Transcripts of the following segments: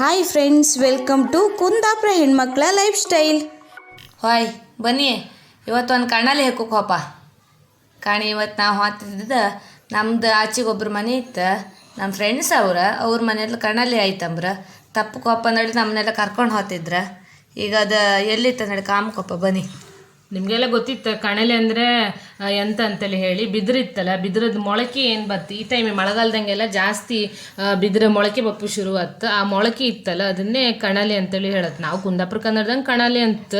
Hi friends welcome to Kundapura ಹೆಣ್ಮಕ್ಳ life style hi ಬನ್ನಿ. ಇವತ್ತು ಒಂದು ಕಣ್ಣಲ್ಲಿ ಹೋಪ ಕಾಣಿ ಇವತ್ತು ನಾವು ಹಾತಿದ್ದ ನಮ್ದು ಆಚೆಗೆ ಒಬ್ರು ಮನೆ ಇತ್ತು. ನಮ್ಮ ಫ್ರೆಂಡ್ಸ್ ಅವ್ರ ಅವ್ರ ಮನೆಯಲ್ಲಿ ಕಣ್ಣಲ್ಲಿ ಆಯ್ತಂಬ್ರ. ತಪ್ಪು ಕೊಪ್ಪ ನಡಿ ನಮ್ಮನೆಲ್ಲ ಕರ್ಕೊಂಡು ಹೋತಿದ್ರ. ಈಗ ಅದು ಎಲ್ಲಿತ್ತು ನಡಿ ಕಾಮಕೊಪ್ಪ ಬನ್ನಿ. ನಿಮಗೆಲ್ಲ ಗೊತ್ತಿತ್ತು, ಕಣಲೆ ಅಂದರೆ ಎಂತ ಅಂತೇಳಿ ಹೇಳಿ, ಬಿದಿರಿತ್ತಲ್ಲ, ಬಿದಿರದ ಮೊಳಕೆ ಏನು ಬತ್ತು? ಈ ಟೈಮ್ ಮಳೆಗಾಲದಂಗೆಲ್ಲ ಜಾಸ್ತಿ ಬಿದಿರ ಮೊಳಕೆ ಬಪ್ಪು ಶುರು ಆತ್ತು ಆ ಮೊಳಕೆ ಇತ್ತಲ್ಲ, ಅದನ್ನೇ ಕಣಲೆ ಅಂತೇಳಿ ಹೇಳತ್ತೆ ನಾವು ಕುಂದಾಪುರ ಕನ್ನಡದಂಗೆ ಕಣಲೆ ಅಂತ.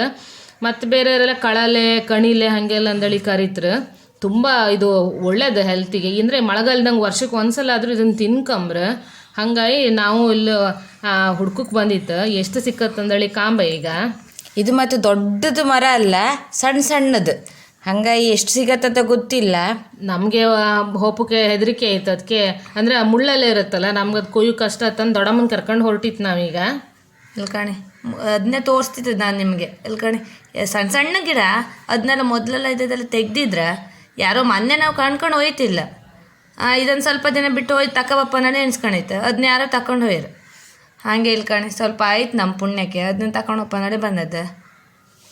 ಮತ್ತು ಬೇರೆಯವರೆಲ್ಲ ಕಳಲೆ, ಕಣಿಲೆ ಹಾಗೆಲ್ಲ ಅಂದೇಳಿ ಕರೀತ್ರು. ತುಂಬ ಇದು ಒಳ್ಳೇದು ಹೆಲ್ತಿಗೆ ಅಂದರೆ ಮಳೆಗಾಲದಂಗೆ ವರ್ಷಕ್ಕೆ ಒಂದ್ಸಲ ಆದರೂ ಇದನ್ನು ತಿನ್ಕಂಬ್ರ. ಹಂಗಾಗಿ ನಾವು ಇಲ್ಲಿ ಹುಡ್ಕಕ್ಕೆ ಬಂದಿತ್ತು. ಎಷ್ಟು ಸಿಕ್ಕತ್ತಂದೇಳಿ ಕಾಂಬ ಈಗ? ಇದು ಮತ್ತು ದೊಡ್ಡದು ಮರ ಅಲ್ಲ ಸಣ್ಣ ಸಣ್ಣದು. ಹಂಗಾಗಿ ಎಷ್ಟು ಸಿಗತ್ತಂತ ಗೊತ್ತಿಲ್ಲ. ನಮಗೆ ಹೋಪಕ್ಕೆ ಹೆದರಿಕೆ ಆಯ್ತು ಅದಕ್ಕೆ ಅಂದರೆ ಮುಳ್ಳಲ್ಲೇ ಇರುತ್ತಲ್ಲ ನಮ್ಗೆ ಅದು ಕೊಯ್ಯು ಕಷ್ಟ ತಂದು ದೊಡ್ಡಮ್ಮನ ಕರ್ಕೊಂಡು ಹೊರಟಿತ್ತು ನಾವೀಗ. ಇಲ್ಕಣಿ ಅದನ್ನೇ ತೋರಿಸ್ತಿದ್ದೆ ನಾನು ನಿಮಗೆ. ಇಲ್ಕಣಿ ಸಣ್ಣ ಸಣ್ಣ ಗಿಡ ಅದನ್ನೆಲ್ಲ ಮೊದಲೆಲ್ಲ ಇದ್ದದೆಲ್ಲ ತೆಗೆದಿದ್ರೆ ಯಾರೋ ಮೊನ್ನೆ ನಾವು ಕಾಣ್ಕೊಂಡು ಹೋಯ್ತಿಲ್ಲ. ಇದೊಂದು ಸ್ವಲ್ಪ ದಿನ ಬಿಟ್ಟು ಹೋಯ್ತು ನಾನೇ ಎನ್ಸ್ಕೊಂಡೈತೆ ಅದನ್ನ ಯಾರೋ ತಕೊಂಡು ಹೋಯ್ರು. ಹಾಗೆ ಇಲ್ಲಿ ಕಣಿ ಸ್ವಲ್ಪ ಆಯ್ತು ನಮ್ಮ ಪುಣ್ಯಕ್ಕೆ. ಅದನ್ನ ತಗೊಂಡಪ್ಪ ನಡೆ ಬಂದದ್ದು.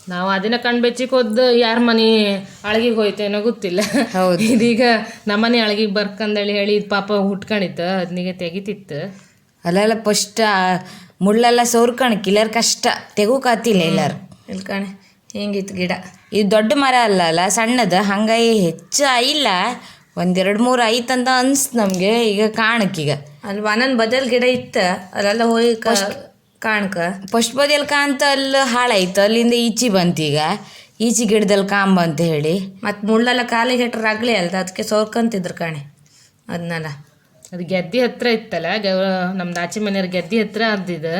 ನಾವು ಅದನ್ನ ಕಣ್ ಬೆಚ್ಚಿಗೆ ಹೋದ್ ಯಾರ ಮನೆ ಅಳಗಿಗೆ ಹೋಯ್ತೇನೋ ಗೊತ್ತಿಲ್ಲ. ಹೌದು. ಇದೀಗ ನಮ್ಮನೆ ಅಳಗಿಗೆ ಬರ್ಕಂದೇಳಿ ಹೇಳಿ ಇದು ಪಾಪ ಹುಟ್ಕೊಂಡಿತ್ತು ಅದನಿಗೆ ತೆಗಿತಿತ್ತು. ಅಲ್ಲೆಲ್ಲ ಫಸ್ಟ್ ಮುಳ್ಳೆಲ್ಲ ಸೋರ್ಕಣಕ್ಕಿಲ್ಲರ್ ಕಷ್ಟ. ತೆಗೋಕಾತಿಲ್ಲ ಎಲ್ಲಾರು. ಕಣೆ ಹಿಂಗಿತ್ತು ಗಿಡ. ಇದು ದೊಡ್ಡ ಮರ ಅಲ್ಲ ಅಲ್ಲ ಸಣ್ಣದು. ಹಂಗಾಗಿ ಹೆಚ್ಚು ಇಲ್ಲ ಒಂದೆರಡು ಮೂರು ಐತಂತ ಅನ್ಸ್ತು ನಮಗೆ ಈಗ ಕಾಣಕ್ಕೀಗ ಅಲ್ಲಿ ನನ್ನ ಬದಲ್ ಗಿಡ ಇತ್ತ ಅಲ್ಲೆಲ್ಲ ಹೋಗಿ ಕಾಣಕ? ಫಸ್ಟ್ ಬದಿಯಲ್ಲಿ ಕಾಂತ ಅಲ್ಲಿ ಹಾಳಾಯ್ತು ಅಲ್ಲಿಂದ ಈಚಿ ಬಂತು ಈಗ. ಈಚಿ ಗಿಡದಲ್ಲಿ ಕಾಂಬ ಅಂತ ಹೇಳಿ. ಮತ್ತು ಮುಳ್ಳೆಲ್ಲ ಕಾಲಿಗೆ ಹೆಟ್ರ ಆಗಲಿ ಅಲ್ದ ಅದಕ್ಕೆ ಸೋರ್ಕಂತಿದ್ರು ಕಣೆ ಅದನ್ನೆಲ್ಲ ಅದು ಗೆದ್ದಿ ಹತ್ರ ಇತ್ತಲ್ಲ ಗೌ ನಮ್ದು ಆಚೆ ಮನೆಯವ್ರ ಗೆದ್ದಿ ಹತ್ರ ಅದ್ದಿದ್ದು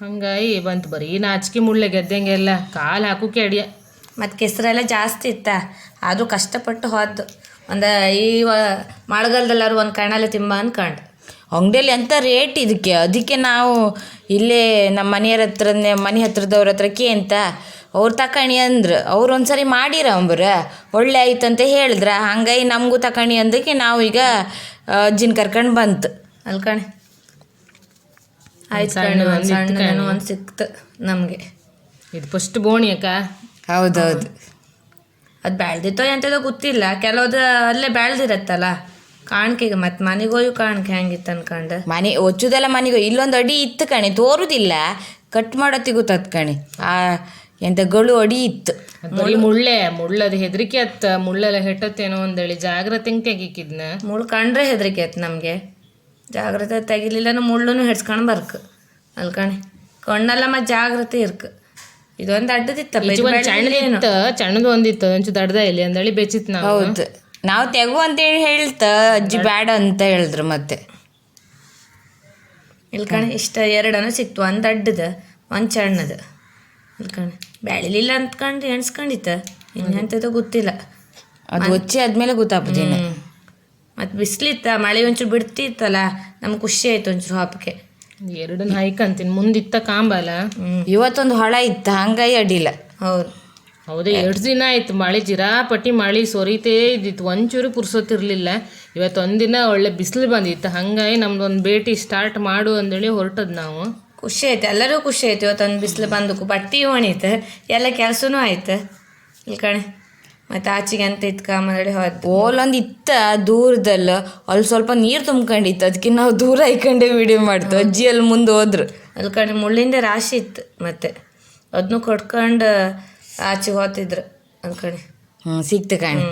ಹಂಗಾಯಿ ಬಂತು ಬರೀ ನಾಚಿಕೆ ಮುಳ್ಳೆ ಗೆದ್ದಂಗೆಲ್ಲ ಕಾಲು ಹಾಕೋಕೆ ಅಡಿಯ. ಮತ್ತು ಕೆಸರೆಲ್ಲ ಜಾಸ್ತಿ ಇತ್ತ ಆದರೂ ಕಷ್ಟಪಟ್ಟು ಹೋದ್ದು. ಒಂದು ಈ ಮಳೆಗಾಲದಲ್ಲಾರು ಒಂದು ಕಣ್ಣಲ್ಲಿ ತಿಂಬ ಅಂದ್ಕೊಂಡು ಅಂಗಡಿಯಲ್ಲಿ ಎಂಥ ರೇಟ್ ಇದಕ್ಕೆ ಅದಕ್ಕೆ ನಾವು ಇಲ್ಲೇ ನಮ್ಮ ಮನೆಯವ್ರ ಹತ್ರನೇ ಮನೆ ಹತ್ರದವ್ರ ಹತ್ರ ಅಂತ ಅವ್ರು ತಕಣಿ ಅಂದ್ರು. ಅವ್ರು ಒಂದ್ಸರಿ ಮಾಡಿರ ಅಂಬ್ರ? ಒಳ್ಳೆ ಆಯ್ತಂತ ಹೇಳಿದ್ರ? ಹಂಗಾಗಿ ನಮಗೂ ತಕಣಿ ಅಂದಕ್ಕೆ ನಾವು ಈಗ ಅಜ್ಜಿನ ಕರ್ಕೊಂಡು ಬಂತು. ಅಲ್ಕಣೆ ಆಯ್ತು ಒಂದು ಸಣ್ಣದೇನೋ ಒಂದು ಸಿಕ್ತು ನಮಗೆ. ಇದು ಫಸ್ಟ್ ಬೋಣಿ ಅಕ್ಕ? ಹೌದೌದು ಅದು ಬೆಳ್ದಿತ್ತೋ ಎಂಥದೋ ಗೊತ್ತಿಲ್ಲ. ಕೆಲವ್ದು ಅಲ್ಲೇ ಬೆಳ್ದಿರತ್ತಲ್ಲ ಕಾಣ್ಕೆಗೆ ಮತ್ತೆ ಮನೆಗೆ ಹೋಗಿ ಕಾಣ್ಕೆ ಹೆಂಗಿತ್ತು ಅನ್ಕೊಂಡು. ಮನೆ ಒಚ್ಚುದಲ್ಲ ಮನೆಗೆ ಇಲ್ಲೊಂದು ಅಡಿ ಇತ್ತು ಕಣೆ ತೋರುದಿಲ್ಲ. ಕಟ್ ಮಾಡೋತಿ ಗೊತ್ತಾತ್ ಕಣೆ. ಆ ಎಂತ ಗಳು ಅಡಿ ಇತ್ತು. ಬರೀ ಮುಳ್ಳೆ ಮುಳ್ಳದು ಹೆದರಿಕೆ ಅತ್ತ ಮುಳ್ಳೆಲ್ಲ ಹೆಟ್ಟತ್ತೇನೋ ಒಂದೇಳಿ ಜಾಗ್ರತೆ ಹೆಂಗೆ ತೆಗಿಕಿದ್ನ. ಮುಳ್ಳು ಕಂಡ್ರೆ ಹೆದರಿಕೆ ಆಯ್ತು ನಮಗೆ. ಜಾಗ್ರತೆ ತೆಗಿಲಿಲ್ಲ ಮುಳ್ಳು ಹಿಡ್ಸ್ಕೊಂಡು ಬರ್ಕು. ಅಲ್ಕಣಿ ಕಣ್ಣೆಲ್ಲ ಮತ್ತೆ ಜಾಗ್ರತೆ ಇರ್ಕು. ಇದೊಂದು ಅಡ್ಡದಿತ್ತಪ್ಪ ಇದು ಒಂದ್ ಸಣ್ಣದಿತ್ತ ಸಣ್ಣದು ಒಂದಿತ್ತು ಒಂಚೂರು ದಡ್ದ ಇಲ್ಲಿ ಅಂದೇಳಿ ಬೆಚ್ಚಿತ್ ನಾವು. ಹೌದು. ನಾವು ತೆಗು ಅಂತೇಳಿ ಹೇಳ್ತ ಅಜ್ಜಿ ಬ್ಯಾಡ ಅಂತ ಹೇಳಿದ್ರು ಮತ್ತೆ. ಇಲ್ಕಣಿ ಇಷ್ಟ ಎರಡನ ಸಿಕ್ತು ಒಂದು ಅಡ್ಡದ ಒಂದು ಸಣ್ಣದ ಬ್ಯಾಳಿಲಿಲ್ಲ ಬೆಳಿಲಿಲ್ಲ ಅಂದ್ಕೊಂಡು ಎಣ್ಸ್ಕೊಂಡಿತ್ತ ಇನ್ನೆಂಥದ್ದು ಗೊತ್ತಿಲ್ಲ. ಅದು ಒಚ್ಚಿ ಆದ್ಮೇಲೆ ಗೊತ್ತಾಗ್ತದೇನೆ ಮತ್ತು ಬಿಸಿಲಿತ್ತ ಮಳೆ ಒಂಚೂರು ಬಿಡ್ತಿತ್ತಲ್ಲ ನಮ್ಗೆ ಖುಷಿ ಆಯ್ತು ಒಂಚೂರು ಹಾಪಕ್ಕೆ ಎರಡನ್ನ ಹಾಯ್ಕಂತೀನಿ. ಮುಂದಿತ್ತ ಕಾಂಬಲ. ಇವತ್ತೊಂದು ಹೊಳ ಇತ್ತು ಹಂಗಾಗಿ ಅಡ್ಡಿಲ್ಲ. ಹೌದು. ಹೌದೇ ಎರಡು ದಿನ ಆಯ್ತು ಮಳೆ ಜಿರಾಪಟ್ಟಿ ಮಳೆ ಸೊರಿತೇ ಇದ್ದಿತ್ತು. ಒಂಚೂರು ಪುರ್ಸೋತಿರ್ಲಿಲ್ಲ ಇವತ್ತು ಒಂದಿನ ಒಳ್ಳೆ ಬಿಸಿಲು ಬಂದಿತ್ತು. ಹಂಗಾಗಿ ನಮ್ದೊಂದು ಭೇಟಿ ಸ್ಟಾರ್ಟ್ ಮಾಡು ಅಂದೇಳಿ ಹೊರಟದ್ ನಾವು. ಖುಷಿ ಆಯ್ತು. ಎಲ್ಲರೂ ಖುಷಿ ಆಯ್ತು ಇವತ್ತೊಂದು ಬಿಸಿಲು ಬಂದಕ್ಕೂ. ಬಟ್ಟೆ ಒಣೀತು. ಎಲ್ಲ ಕೆಲಸನೂ ಆಯ್ತು. ಇಲ್ಕಣಿ ಮತ್ತು ಆಚೆಗೆ ಅಂತ ಇತ್ಕ? ಮಾಡಿ ಹೋದ್ ಓಲೊಂದು ಇತ್ತ ದೂರದಲ್ಲ ಅಲ್ಲಿ ಸ್ವಲ್ಪ ನೀರು ತುಂಬ್ಕೊಂಡಿತ್ತು. ಅದಕ್ಕೆ ನಾವು ದೂರ ಇಕ್ಕಂಡೆ ವಿಡಿಯೋ ಮಾಡ್ತು ಅಜ್ಜಿ ಅಲ್ಲಿ ಮುಂದೆ ಹೋದ್ರು. ಅಲ್ಲಿ ಕಡೆ ಮುಳ್ಳಿಂದ ರಾಶಿ ಇತ್ತು ಮತ್ತೆ. ಅದನ್ನು ಕೊಟ್ಕೊಂಡು ಆಚೆಗೆ ಅಲ್ಲಿ ಕಡೆ ಹ್ಞೂ ಸಿಕ್ತು ಕಾಣಿ.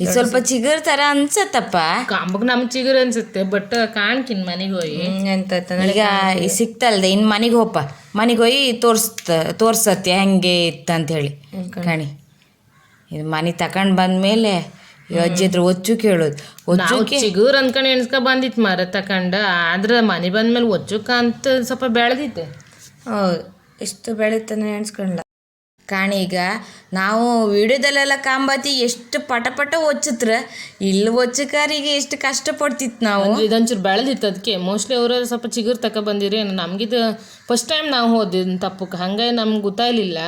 ಇದು ಸ್ವಲ್ಪ ಚಿಗುರ್ ಥರ ಅನ್ಸತ್ತಪ್ಪ. ಕಾಂಬಗೆ ನಮ್ ಚಿಗುರು ಅನ್ಸುತ್ತೆ ಬಟ್ ಕಾಣ್ಕಿನ್ ಮನೆಗೆ ಹೋಗಿ ಎಂತ ಈಗ ಸಿಕ್ತಲ್ದೆ ಇನ್ನು ಮನೆಗೆ ಹೋಪ ಮನೆಗೆ ಹೋಗಿ ತೋರಿಸ್ತ ತೋರ್ಸತ್ತೆ ಹೆಂಗೆ ಇತ್ತು ಅಂತ ಹೇಳಿ ಕಾಣಿ. ಇದು ಮನೆ ತಗೊಂಡು ಬಂದ್ಮೇಲೆ ಮೇಲೆ ಅಜ್ಜಿ ಹತ್ರ ಒಚ್ಚು ಕೇಳೋದು. ಒಚ್ಚು ನಾವು ಚಿಗುರು ಅನ್ಕೊಂಡು ಎಣ್ಸ್ಕ ಬಂದಿತ್ತು ಮರ ತಕೊಂಡ. ಆದ್ರೆ ಮನೆ ಬಂದ್ಮೇಲೆ ಒಚ್ಚುಕ ಅಂತ ಸ್ವಲ್ಪ ಬೆಳೆದಿತ್ತೆ ಹೌದು ಇಷ್ಟು ಬೆಳೀತಾನೆ ಎಣಿಸ್ಕೊಂಡ್ಲ? ಕಾಣಿ ಈಗ ನಾವು ವಿಡಿಯೋದಲ್ಲೆಲ್ಲ ಕಾಂಬಾತಿ ಎಷ್ಟು ಪಟ ಪಟ ಒಚ್ಚತ್ರ ಇಲ್ಲಿ ಒಚ್ಚಕಾರಿಗೆ ಎಷ್ಟು ಕಷ್ಟಪಡ್ತಿತ್ತು ನಾವು. ಇದೊಂಚೂರು ಬೆಳೆದಿತ್ತು ಅದಕ್ಕೆ ಮೋಸ್ಟ್ಲಿ ಅವರು ಸ್ವಲ್ಪ ಚಿಗುರು ತಕ ಬಂದಿರಿ ನಮ್ಗಿದು ಫಸ್ಟ್ ಟೈಮ್ ನಾವು ಹೋದಿದ್ದು ತಪ್ಪಕ್ಕೆ ಹಂಗಾಗಿ ನಮ್ಗೆ ಗೊತ್ತಾಗಲಿಲ್ಲ.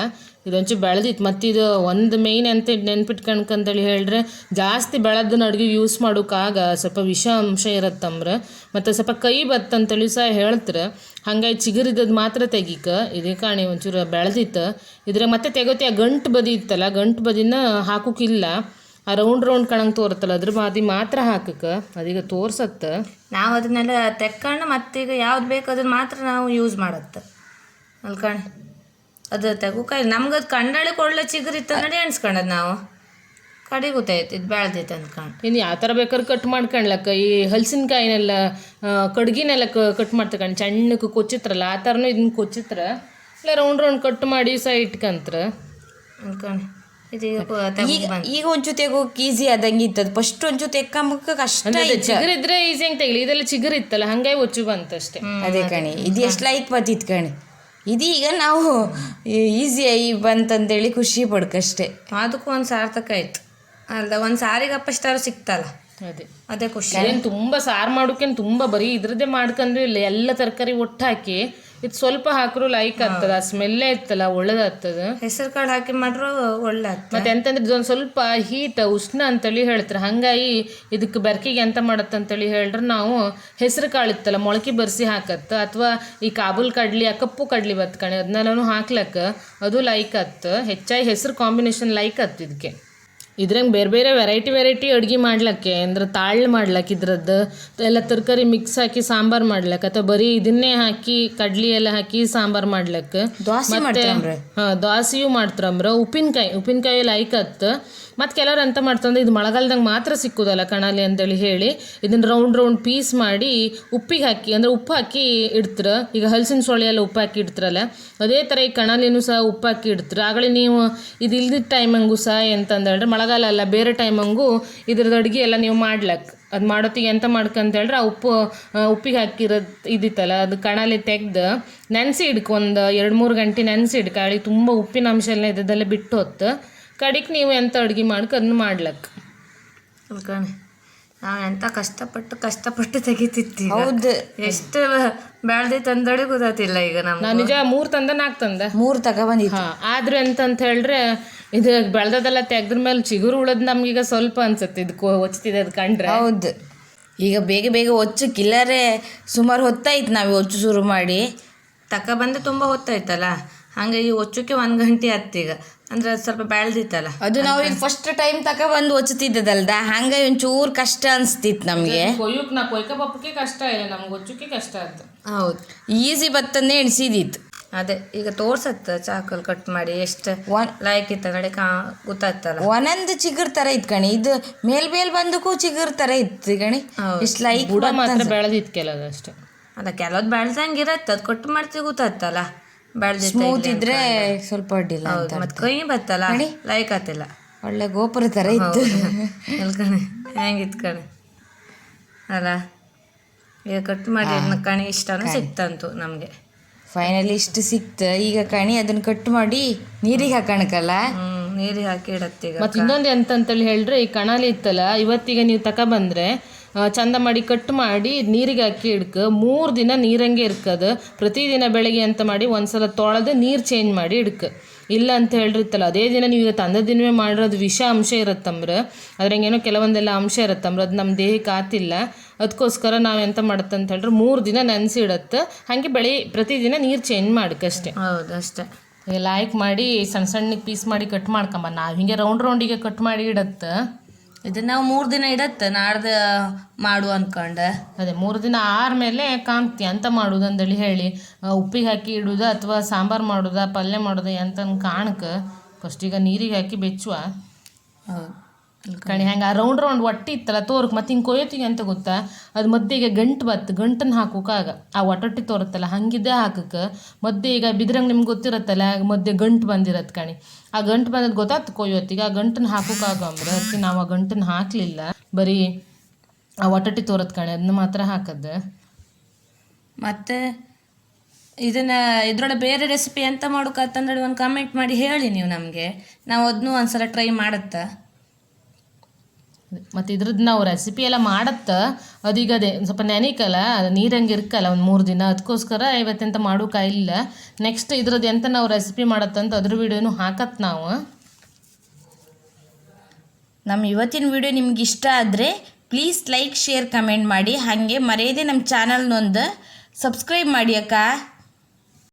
ಇದೊಂಚೂರು ಬೆಳೆದಿತ್ತು. ಮತ್ತು ಇದು ಒಂದು ಮೇಯ್ನ್ ಅಂತ ನೆನ್ಪಿಟ್ಕಣ್ಕಂತೇಳಿ ಹೇಳ್ರೆ ಜಾಸ್ತಿ ಬೆಳೆದನ್ನ ಅಡುಗೆ ಯೂಸ್ ಮಾಡೋಕ್ಕಾಗ ಸ್ವಲ್ಪ ವಿಷ ಅಂಶ ಇರತ್ತಂಬ್ರ ಮತ್ತು ಸ್ವಲ್ಪ ಕೈ ಬತ್ತಂತೇಳಿ ಸಹ ಹೇಳ್ತಾರೆ. ಹಂಗಾಗಿ ಚಿಗುರಿದ್ದದ್ದು ಮಾತ್ರ ತೆಗಿಕ. ಇದೇ ಕಾಣಿ ಒಂಚೂರು ಬೆಳೆದಿತ್ತು. ಇದ್ರೆ ಮತ್ತೆ ತೆಗೋತಿ, ಆ ಗಂಟು ಬದಿ ಇತ್ತಲ್ಲ ಗಂಟು ಬದಿನ ಹಾಕೋಕ್ಕಿಲ್ಲ ಆ ರೌಂಡ್ ರೌಂಡ್ ಕಣಂಗೆ ತೋರುತ್ತಲ್ಲ, ಅದ್ರ ಬಾದಿ ಮಾತ್ರ ಹಾಕಕ್ಕೆ. ಅದೀಗ ತೋರ್ಸತ್ತ. ನಾವು ಅದನ್ನೆಲ್ಲ ತೆಕ್ಕಣ್ಣ ಮತ್ತೀಗ ಯಾವ್ದು ಬೇಕು ಅದನ್ನ ಮಾತ್ರ ನಾವು ಯೂಸ್ ಮಾಡತ್ತೆ. ಅಲ್ಕಣಿ ಅದು ತೆಗೋಕಾಯಿ ನಮ್ಗೆ ಅದು ಕಂಡಾಳೆ ಕೊಳ್ಳೆ ಚಿಗುರಿತ್ತು ನಡಿ ಎಣ್ಸ್ಕೊಂಡದ್ ನಾವು. ಕಡೆ ಗೊತ್ತಾಯ್ತು ಇದು ಬೆಳ್ದೈತೆ ಅಂದ್ಕೊಂಡು ಇನ್ನು ಯಾವ ಥರ ಬೇಕಾದ್ರೆ ಕಟ್ ಮಾಡ್ಕೊಳ್ಲಕ್ಕ ಈ ಹಲಸಿನಕಾಯಿನೆಲ್ಲ ಕಡ್ಗಿನೆಲ್ಲ ಕಟ್ ಮಾಡ್ತಕೊಂಡು ಸಣ್ಣಕ್ಕೆ ಕೊಚ್ಚಿತ್ರಲ್ಲ ಆ ಥರನೂ ಇದನ್ನ ಕೊಚ್ಚಿತ್ರ? ಇಲ್ಲ ರೌಂಡ್ ರೌಂಡ್ ಕಟ್ ಮಾಡಿ ಸಹ ಇಟ್ಕಂತ್ರ? ಅನ್ಕೊಂಡು ಈಗ ಈಗ ಒಂಚೂರು ತೆಗೋಕ್ ಈಸಿ ಆದಂಗೆ ಇತ್ತದ. ಫಸ್ಟ್ ಒಂಚೂರು ತೆಕ್ಕಂಬಕ್ಕೆ ಕಷ್ಟ ಚಿಗುರಿದ್ರೆ ಈಸಿ ಹಂಗೆ ತೆಗಿಲಿ. ಇದೆಲ್ಲ ಚಿಗುರು ಇತ್ತಲ್ಲ ಹಂಗಾಗಿ ಒಚ್ಚು ಬಂತಷ್ಟೇ. ಅದೇ ಕಣಿ. ಇದು ಎಷ್ಟು ಲೈಕ್ ಬತ್ತಿತ್ತು ಕಣಿ. ಇದೀಗ ನಾವು ಈಸಿಯಾಗಿ ಬಂತಂದೇಳಿ ಖುಷಿ ಪಡ್ಕಷ್ಟೇ. ಅದಕ್ಕೂ ಒಂದು ಸಾರ್ಥಕ ಆಯ್ತು. ಅಲ್ದ ಒಂದು ಸಾರಿಗಪ್ಪಷ್ಟಾರು ಸಿಕ್ತಲ್ಲ. ಅದೇ. ಅದೇ ಖುಷಿ. ಏನು ತುಂಬ ಸಾರು ಮಾಡೋಕೆ ತುಂಬ ಬರೀ ಇದ್ರದ್ದೇ ಮಾಡ್ಕೊಂಡ್ರೆ ಇಲ್ಲ ಎಲ್ಲ ತರಕಾರಿ ಒಟ್ಟು ಹಾಕಿ ಇದು ಸ್ವಲ್ಪ ಹಾಕ್ರು ಲೈಕ್ ಆಗ್ತದ ಆ ಸ್ಮೆಲ್ಲೇ ಇತ್ತಲ್ಲ ಒಳ್ಳೇದಾಗ್ತದ. ಹೆಸರು ಕಾಳು ಹಾಕಿ ಮಾಡ್ರು ಒಳ್ಳೆ ಮತ್ತೆ ಎಂತಂದ್ರೆ ಇದೊಂದು ಸ್ವಲ್ಪ ಹೀಟ್ ಉಷ್ಣ ಅಂತೇಳಿ ಹೇಳ್ತಾರೆ. ಹಂಗಾಗಿ ಇದಕ್ಕೆ ಬೆರ್ಕಿಗೆ ಎಂತ ಮಾಡತ್ತೆ ಅಂತೇಳಿ ಹೇಳ್ರೆ ನಾವು ಹೆಸರು ಕಾಳು ಇತ್ತಲ್ಲ ಮೊಳಕೆ ಬರ್ಸಿ ಹಾಕತ್ತ ಅಥವಾ ಈ ಕಾಬೂಲ್ ಕಡ್ಲಿ ಆ ಕಪ್ಪು ಕಡ್ಲಿ ಬತ್ ಕಣೆ ಅದನ್ನೆಲ್ಲನೂ ಹಾಕ್ಲಕ್ಕ ಅದು ಲೈಕ್ ಆತ್ ಹೆಚ್ಚಾಗಿ ಹೆಸರು ಕಾಂಬಿನೇಷನ್ ಲೈಕ್ ಆತ್ ಇದಕ್ಕೆ. ಇದ್ರಂಗ ಬೇರೆ ಬೇರೆ ವೆರೈಟಿ ವೆರೈಟಿ ಅಡುಗೆ ಮಾಡ್ಲಕ್ಕೆ ಅಂದ್ರೆ ತಾಳ್ ಮಾಡ್ಲಕ್ಕೆ ಇದ್ರದ್ದು ಎಲ್ಲ ತರಕಾರಿ ಮಿಕ್ಸ್ ಹಾಕಿ ಸಾಂಬಾರ್ ಮಾಡ್ಲಕ್ಕೆ ಅಥವಾ ಬರೀ ಇದನ್ನೇ ಹಾಕಿ ಕಡ್ಲಿ ಎಲ್ಲ ಹಾಕಿ ಸಾಂಬಾರ್ ಮಾಡ್ಲಕ್ಕೆ ದೋಸೆ ಮತ್ತೆ ಹಾಂ ದೋಸೆಯೂ ಮಾಡ್ತಾರಂಬ್ರ. ಉಪ್ಪಿನಕಾಯಿ ಉಪ್ಪಿನಕಾಯಿ ಲೈಕ್ ಅತ್ತ ಮತ್ತು ಕೆಲವ್ರು ಎಂತ ಮಾಡ್ತಂದ್ರೆ ಇದು ಮಳೆಗಾಲದಂಗೆ ಮಾತ್ರ ಸಿಕ್ಕುದಲ್ಲ ಕಣಾಲಿ ಅಂತೇಳಿ ಹೇಳಿ ಇದನ್ನ ರೌಂಡ್ ರೌಂಡ್ ಪೀಸ್ ಮಾಡಿ ಉಪ್ಪಿಗೆ ಹಾಕಿ ಅಂದ್ರೆ ಉಪ್ಪು ಹಾಕಿ ಇಡ್ತ್ರ ಈಗ ಹಲಸಿನ ಸೊಳ್ಳೆ ಎಲ್ಲ ಉಪ್ಪು ಹಾಕಿ ಇಡ್ತಾರಲ್ಲ ಅದೇ ಥರ ಈ ಕಣಾಲಿನೂ ಸಹ ಉಪ್ಪು ಹಾಕಿ ಇಡ್ತಾರೆ. ಆಗಲೇ ನೀವು ಇದು ಇಲ್ದಿದ್ದ ಟೈಮಂಗೂ ಸಹ ಎಂತಂದ್ರೆ ಮಳೆಗಾಲ ಅಲ್ಲ, ಬೇರೆ ಟೈಮಂಗೂ ಇದ್ರದ್ದು ಅಡುಗೆ ಎಲ್ಲ ನೀವು ಮಾಡ್ಲಕ್ಕೆ ಅದು ಮಾಡೋತ್ತಿಗೆ ಎಂತ ಮಾಡ್ಕಂತ ಹೇಳ್ರೆ ಆ ಉಪ್ಪು ಉಪ್ಪಿಗೆ ಹಾಕಿರೋದು ಇದಿತ್ತಲ್ಲ, ಅದು ಕಣಲಿ ತೆಗ್ದು ನೆನೆಸಿ ಇಡ್ಕೊ, ಒಂದು ಎರಡು ಮೂರು ಗಂಟೆ ನೆನೆಸಿ ಇಡ್ಕ. ಅಳಿ ತುಂಬ ಉಪ್ಪಿನ ಅಂಶ ಎಲ್ಲ ಇದ್ದದೆಲ್ಲ ಬಿಟ್ಟು ಹೊತ್ತು ಕಡಿಕ್ ನೀವು ಎಂಥ ಅಡುಗೆ ಮಾಡ್ಕ ಅದನ್ನ ಮಾಡ್ಲಕ್ಕೆ ಅನ್ಕಣಿ ನಾವು ಎಂತ ಕಷ್ಟಪಟ್ಟು ಕಷ್ಟಪಟ್ಟು ತೆಗಿತಿತ್ತಿ ಹೌದು. ಎಷ್ಟು ಬೆಳ್ದೈತೆ ಅಂದಡಿ ಗೊತ್ತಾತಿಲ್ಲ ಈಗ ನಮ್ಗೆ. ನಿಜ ಮೂರು ತಂದ ನಾಲ್ಕು ತಂದ ಮೂರು ತಗೊಬಂದಿತ್ತು ಹಾಂ ಆದ್ರೆ ಎಂತಂತ ಹೇಳ್ರೆ ಇದು ಬೆಳ್ದದೆಲ್ಲ ತೆಗ್ದ್ರ ಮೇಲೆ ಚಿಗುರು ಉಳದ್ ನಮ್ಗೀಗ ಸ್ವಲ್ಪ ಅನ್ಸುತ್ತೆ ಇದು ಒಚ್ತಿದೆ ಅದು ಕಂಡ್ರೆ. ಹೌದು. ಈಗ ಬೇಗ ಬೇಗ ಒಚ್ಚು ಕಿಲ್ಲರೆ ಸುಮಾರು ಹೊತ್ತಾಯ್ತು ನಾವು ಒಚ್ಚು ಶುರು ಮಾಡಿ. ತಕ ಬಂದು ತುಂಬ ಹೊತ್ತಾಯ್ತಲ್ಲ? ಹಾಗಾಗಿ ಒಚ್ಚಕ್ಕೆ ಒಂದು ಗಂಟೆ ಈಗ. ಅಂದ್ರೆ ಅದು ಸ್ವಲ್ಪ ಬೆಳ್ದಿತ್ತಲ್ಲ ಅದು ನಾವು ಈಗ ಫಸ್ಟ್ ಟೈಮ್ ತಕ ಬಂದು ಒಚ್ಚುತ್ತಿದ್ದದಲ್ದ? ಹಂಗಾಗಿ ಒಂಚೂರು ಕಷ್ಟ ಅನ್ಸ್ತಿತ್ತು ನಮಗೆ. ಕೊಯ್ಯಕ್ಕೆ ನಾ ಕೊಯ್ಕ ಪಪ್ಪಕ್ಕೆ ಕಷ್ಟ ಇಲ್ಲ ನಮ್ಗೆ ಒಚ್ಚಕ್ಕೆ ಕಷ್ಟ ಆಯ್ತು ಹೌದು. ಈಸಿ ಬತ್ತಂದೇ ಎಣಿಸಿದಿತ್ತು. ಅದೇ ಈಗ ತೋರ್ಸತ್ತ ಚಾಕಲ್ ಕಟ್ ಮಾಡಿ ಎಷ್ಟು ಒನ್ ಲೈಕ್ ಇತ್ತ ಕಡೆ ಕಾ ಗೊತ್ತಾಗ್ತಲ್ಲ. ಒಂದೊಂದು ಚಿಗುರ್ ತರ ಇತ್ತು ಕಣಿ. ಇದು ಮೇಲ್ ಮೇಲ್ ಬಂದಕ್ಕೂ ಚಿಗುರ್ ತರ ಇತ್ತು ಗಣಿ ಹೌದು. ಇಷ್ಟು ಲೈಕ್ ಬುಡ ಮಾತ್ರ ಬೆಳೆದಿತ್ತು ಕೆಲವದಷ್ಟು. ಅಲ್ಲ ಕೆಲವ್ದು ಬೆಳ್ದಂಗೆ ಇರತ್ತೆ ಅದು ಕಟ್ ಮಾಡ್ತೀವಿ ಗೊತ್ತಾಯ್ತಲ್ಲ ಬೆಳ್ದಿತ್ತ ಸ್ಮೂತ್ ಇದ್ರೆ ಸ್ವಲ್ಪ ಅಡ್ಡಿಲ್ಲ ಹೌದು ಮತ್ತೆ ಕೈ ಬತ್ತಲ್ಲ ಲೈಕ್ ಆತಿಲ್ಲ. ಒಳ್ಳೆ ಗೋಪುರ ತರ ಇತ್ತು. ಎಲ್ಕಣೆ ಹೆಂಗಿತ್ತು ಕಣೆ. ಅಲ್ಲ ಈಗ ಕಟ್ ಮಾಡಿ ಕಣಿ ಇಷ್ಟನೂ ಸಿಕ್ತಂತು ನಮಗೆ. ಫೈನಲಿ ಇಷ್ಟು ಸಿಕ್ತು. ಈಗ ಕಣಿ ಅದನ್ನ ಕಟ್ ಮಾಡಿ ನೀರಿಗೆ ಹಾಕಣಕಲ್ಲ ಹ್ಮ್ ನೀರಿಗೆ ಹಾಕಿ ಇಡತ್ತೀಗ ಮತ್ತೆ ಇನ್ನೊಂದು ಎಂತಂತೇಳಿ ಹೇಳ್ರೆ ಈ ಕಣಾಲಿ ಇತ್ತಲ್ಲ ಇವತ್ತಿಗೆ ನೀವು ತಕ ಆ, ಚಂದ ಮಾಡಿ ಕಟ್ ಮಾಡಿ ನೀರಿಗೆ ಹಾಕಿ ಇಡ್ಕ. ಮೂರು ದಿನ ನೀರಂಗೆ ಇರ್ಕದು. ಪ್ರತಿದಿನ ಬೆಳಗ್ಗೆ ಅಂತ ಮಾಡಿ ಒಂದ್ಸಲ ತೊಳೆದು ನೀರು ಚೇಂಜ್ ಮಾಡಿ ಇಡ್ಕ. ಇಲ್ಲ ಅಂತ ಹೇಳಿರ್ತಲ್ಲ ಅದೇ ದಿನ ನೀವು ತಂದ ದಿನವೇ ಮಾಡಿರೋದು ವಿಷ ಅಂಶ ಇರತ್ತಂಬ್ರ ಅದ್ರಂಗೇನೋ ಕೆಲವೊಂದೆಲ್ಲ ಅಂಶ ಇರತ್ತಂಬ್ರ ಅದು ನಮ್ಮ ದೇಹಕ್ಕೆ ಆತಿಲ್ಲ. ಅದಕ್ಕೋಸ್ಕರ ನಾವು ಎಂತ ಮಾಡತ್ತಂತ ಹೇಳಿದ್ರೆ ಮೂರು ದಿನ ನೆನೆಸಿ ಇಡತ್ತೆ ಹಾಗೆ ಬೆಳಿ ಪ್ರತಿದಿನ ನೀರು ಚೇಂಜ್ ಮಾಡಕ್ಕಷ್ಟೇ ಹೌದು ಅಷ್ಟೇ. ಲಾಯ್ಕ್ ಮಾಡಿ ಸಣ್ಣ ಸಣ್ಣಗೆ ಪೀಸ್ ಮಾಡಿ ಕಟ್ ಮಾಡ್ಕೊಂಬ. ನಾವು ಹಿಂಗೆ ರೌಂಡ್ ರೌಂಡಿಗೆ ಕಟ್ ಮಾಡಿ ಇಡತ್ತೆ ಇದನ್ನ ನಾವು ಮೂರು ದಿನ ಇಡತ್ತೆ ನಾಡ್ದು ಮಾಡು ಅನ್ಕೊಂಡೆ. ಅದೇ ಮೂರು ದಿನ ಆದ್ಮೇಲೆ ಕಾಂತಿ ಅಂತ ಮಾಡುದು ಅಂದೇಳಿ ಹೇಳಿ. ಉಪ್ಪಿಗೆ ಹಾಕಿ ಇಡುದ ಅಥವಾ ಸಾಂಬಾರು ಮಾಡುದ ಪಲ್ಯ ಮಾಡುದ ಅಂತ ಕಾಣಕ್ಕೆ ಫಸ್ಟ್ ಈಗ ನೀರಿಗೆ ಹಾಕಿ ಬೆಚ್ಚುವ. ಹೌದು. ಕಣಿ, ಹಂಗೆ ಆ ರೌಂಡ್ ರೌಂಡ್ ಒಟ್ಟಿ ಇತ್ತಲ್ಲ ತೋರಕ್ಕೆ ಮತ್ತೆ ಹಿಂಗೆ ಕೊಯ್ಯೋತಿಗೆ ಅಂತ ಗೊತ್ತಾ? ಅದು ಮಧ್ಯೆಗೆ ಗಂಟು ಬತ್ತು ಗಂಟನ್ನು ಹಾಕೋಕಾಗ ಆ ಒಟ್ಟೊಟ್ಟಿ ತೋರುತ್ತಲ್ಲ, ಹಂಗಿದ್ದೇ ಹಾಕಕ್ಕೆ ಮಧ್ಯೆ ಈಗ ಬಿದ್ರಂಗೆ ನಿಮ್ಗೆ ಗೊತ್ತಿರತ್ತಲ್ಲ, ಮಧ್ಯೆ ಗಂಟು ಬಂದಿರತ್ತೆ ಕಣಿ. ಆ ಗಂಟು ಬಂದದ್ದು ಗೊತ್ತಾತು ಕೊಯ್ಯೋತಿಗೆ ಆ ಗಂಟನ್ನು ಹಾಕೋಕಾಗ ಅಂದ್ರೆ ಅದಕ್ಕೆ ನಾವು ಆ ಗಂಟನ್ನು ಹಾಕಲಿಲ್ಲ. ಬರೀ ಆ ಒಟ್ಟೊಟ್ಟಿ ತೋರತ್ ಕಣಿ ಅದನ್ನ ಮಾತ್ರ ಹಾಕದ್ದು ಮತ್ತೆ ಇದನ್ನು ಇದರೊಳಗೆ ಬೇರೆ ರೆಸಿಪಿ ಎಂತ ಮಾಡೋಕತ್ತಂದ್ರೆ ಒಂದು ಕಮೆಂಟ್ ಮಾಡಿ ಹೇಳಿ ನೀವು ನಮಗೆ. ನಾವು ಅದನ್ನೂ ಒಂದ್ಸಲ ಟ್ರೈ ಮಾಡತ್ತಾ? ಮತ್ತು ಇದ್ರದ್ದು ನಾವು ರೆಸಿಪಿ ಎಲ್ಲ ಮಾಡತ್ತೆ ಅದೀಗ ಅದೇ ಸ್ವಲ್ಪ ನೆನಿಕಲ್ಲ ನೀರಂಗೆ ಇರ್ಕಲ್ಲ ಒಂದು ಮೂರು ದಿನ ಅದಕ್ಕೋಸ್ಕರ ಇವತ್ತೆಂತ ಇಲ್ಲ. ನೆಕ್ಸ್ಟ್ ಇದ್ರದ್ದು ಎಂತ ನಾವು ರೆಸಿಪಿ ಮಾಡತ್ತಂತ ಅದ್ರ ವೀಡಿಯೋನು ಹಾಕತ್ ನಾವು. ನಮ್ಮ ಇವತ್ತಿನ ವಿಡಿಯೋ ನಿಮ್ಗೆ ಇಷ್ಟ ಆದರೆ ಪ್ಲೀಸ್ ಲೈಕ್ ಶೇರ್ ಕಮೆಂಟ್ ಮಾಡಿ. ಹಾಗೆ ಮರೆಯದೆ ನಮ್ಮ ಚಾನಲ್ನೊಂದು ಸಬ್ಸ್ಕ್ರೈಬ್ ಮಾಡಿ ಅಕ್ಕ.